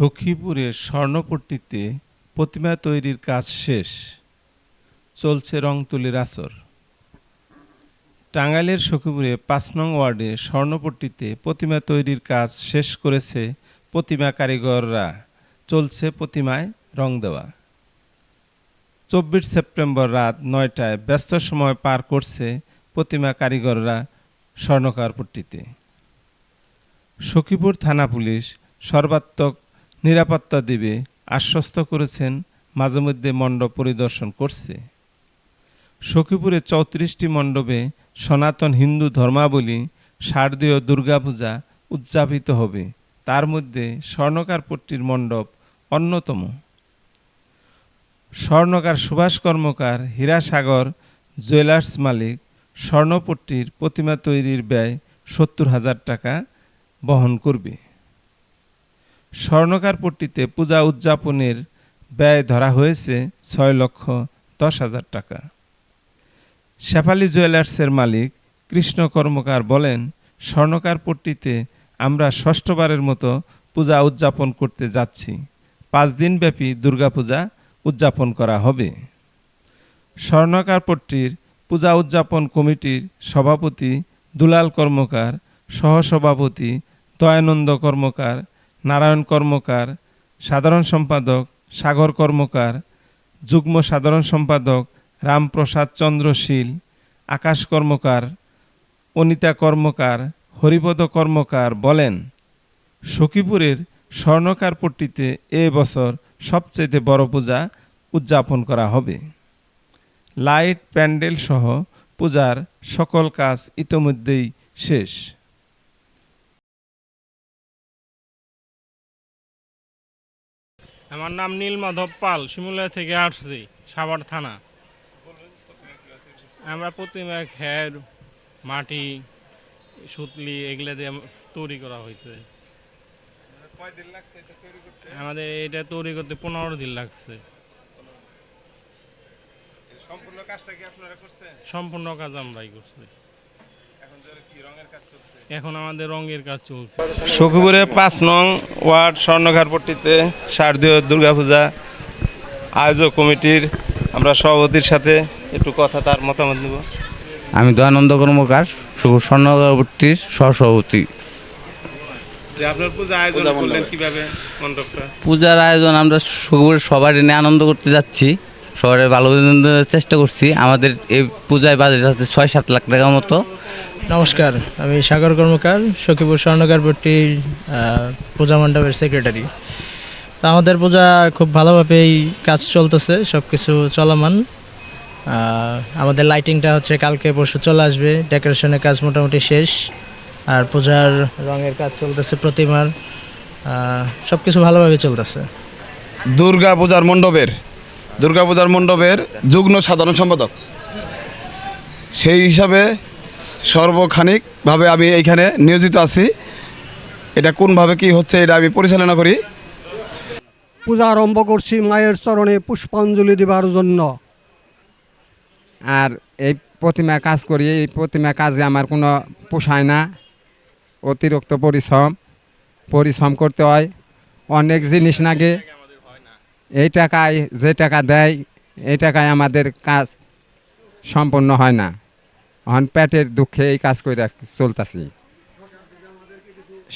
সখীপুরে স্বর্ণপট্টিতে প্রতিমা তৈরির কাজ শেষ। চলছে রং তুলির আসর। টাঙ্গাইলের সখীপুরে পাঁচ নং ওয়ার্ডে স্বর্ণপট্টিতে প্রতিমা তৈরির কাজ শেষ করেছে প্রতিমা কারিগররা। চলছে প্রতিমায় রং দেওয়া। চব্বিশ সেপ্টেম্বর রাত নয়টায় ব্যস্ত সময় পার করছে প্রতিমা কারিগররা স্বর্ণকারপট্টিতে। সখীপুর থানা পুলিশ সর্বাত্মক নিরাপত্তা দেবে, আশ্বস্ত করেছেন, মাঝে মধ্যে মণ্ডপ পরিদর্শন করছে। সখীপুরে চৌত্রিশটি মণ্ডপে সনাতন হিন্দু ধর্মাবলী, শারদীয় দুর্গাপূজা উদযাপিত হবে। তার মধ্যে স্বর্ণকারপট্টির মণ্ডপ অন্যতম। স্বর্ণকার সুভাষ কর্মকার, হীরাসাগর জুয়েলার্স মালিক, স্বর্ণপট্টির প্রতিমা তৈরির ব্যয় সত্তর হাজার টাকা বহন করবে। স্বর্ণকার পট্টিতে পূজা উদযাপনের ব্যয় ধরা হয়েছে ছয় লক্ষ দশ হাজার টাকা। শেফালি জুয়েলার্সের মালিক কৃষ্ণ কর্মকার বলেন, স্বর্ণকার পট্টিতে আমরা ষষ্ঠবারের মতো পূজা উদযাপন করতে যাচ্ছি। পাঁচ দিনব্যাপী দুর্গাপূজা উদযাপন করা হবে। স্বর্ণকার পট্টির পূজা উদযাপন কমিটির সভাপতি দুলাল কর্মকার, সহসভাপতি দয়ানন্দ কর্মকার নারায়ণ কর্মকার, সাধারণ সম্পাদক সাগর কর্মকার, যুগ্ম সাধারণ সম্পাদক রামপ্রসাদ চন্দ্র শীল, আকাশ কর্মকার, অনিতা কর্মকার, হরিপদ কর্মকার বলেন, সখীপুরের স্বর্ণকারপট্টিতে এ বছর সবচেয়ে বড় পূজা উদযাপন করা হবে। লাইট প্যান্ডেল সহ পূজার সকল কাজ ইতোমধ্যেই শেষ। আমার নাম নীল মাধব পাল শিমুলিয়া থেকে আসছি সাভার থানা। আমরা প্রতিমা খের মাটি সুতলি এগুলা দিয়ে তৈরি করা হয়েছে। আমাদের এটা তৈরি করতে পনেরো দিন লাগছে। সম্পূর্ণ কাজটা কি আপনারা করছেন? সম্পূর্ণ কাজ আমরাই করছি এখন কি রঙের কাজ চলছে এখন আমাদের রঙের কাজ চলছে। সখীপুরে পাঁচ নং ওয়ার্ড স্বর্ণঘাটপট্টিতে শারদীয় দুর্গাপূজা আয়োজক কমিটির আমরা সভাপতির সাথে একটু কথা তার মতামত নেব। আমি দয়ানন্দ কর্মকার স্বর্ণগরবর্তীর সহসভাপতি। যে আপনার পূজা আয়োজন করলেন কীভাবে মণ্ডপটা? পূজার আয়োজন আমরা সকলে সবার এনে আনন্দ করতে যাচ্ছি সবার ভালো চেষ্টা করছি। আমাদের এই পূজায় বাজেট আছে ছয় সাত লাখ টাকার মতো। নমস্কার, আমি সাগর কর্মকার, সখীপুর স্বর্ণকারপট্টি পূজা মণ্ডপের সেক্রেটারি তা আমাদের পূজা খুব ভালোভাবেই কাজ চলতেছে সব কিছু চলমান আমাদের লাইটিংটা হচ্ছে কালকে পরশু চলে আসবে ডেকোরেশনের কাজ মোটামুটি শেষ, আর পূজার রঙের কাজ চলতেছে প্রতিমার। সব কিছু ভালোভাবে চলতেছে। দুর্গা পূজার মণ্ডপের, দুর্গা পূজার মণ্ডপের যুগ্ম সাধারণ সম্পাদক। সেই হিসাবে সর্বখানিকভাবে আমি এইখানে নিয়োজিত আছি। এটা কোনভাবে কি হচ্ছে এটা আমি পরিচালনা করি। পূজা আরম্ভ করছি মায়ের চরণে পুষ্পাঞ্জলি দেবার জন্য। আর এই প্রতিমা কাজ করি এই প্রতিমা কাজে আমার কোনো পোষায় না। অতিরিক্ত পরিশ্রম পরিশ্রম করতে হয়। অনেক জিনিস লাগে। এই টাকায় যে টাকা দেয় এই টাকায় আমাদের কাজ সম্পন্ন হয় না। এখন পেটের দুঃখে এই কাজ করে চলতেছি।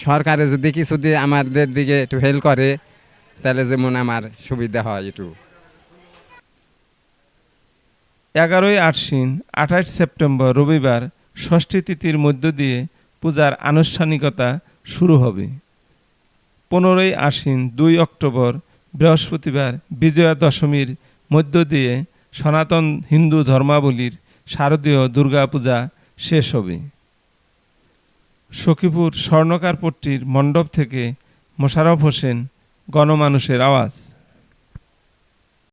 সরকারে যদি কিছু দিয়ে আমাদের দিকে একটু হেল্প করে, তাহলে যেমন আমার সুবিধা হয় একটু। এগারোই আশ্বিন, আঠাশ সেপ্টেম্বর রবিবার ষষ্ঠী তিথির মধ্য দিয়ে পূজার আনুষ্ঠানিকতা শুরু হবে। পনেরোই আশ্বিন, দুই অক্টোবর বৃহস্পতিবার বিজয়া দশমীর মধ্য দিয়ে সনাতন হিন্দু ধর্মাবলীর শারদীয় দুর্গাপূজা শেষ হবে। সখীপুর স্বর্ণকার পট্টির মণ্ডপ থেকে মোশারফ হোসেন গণমানুষের আওয়াজ।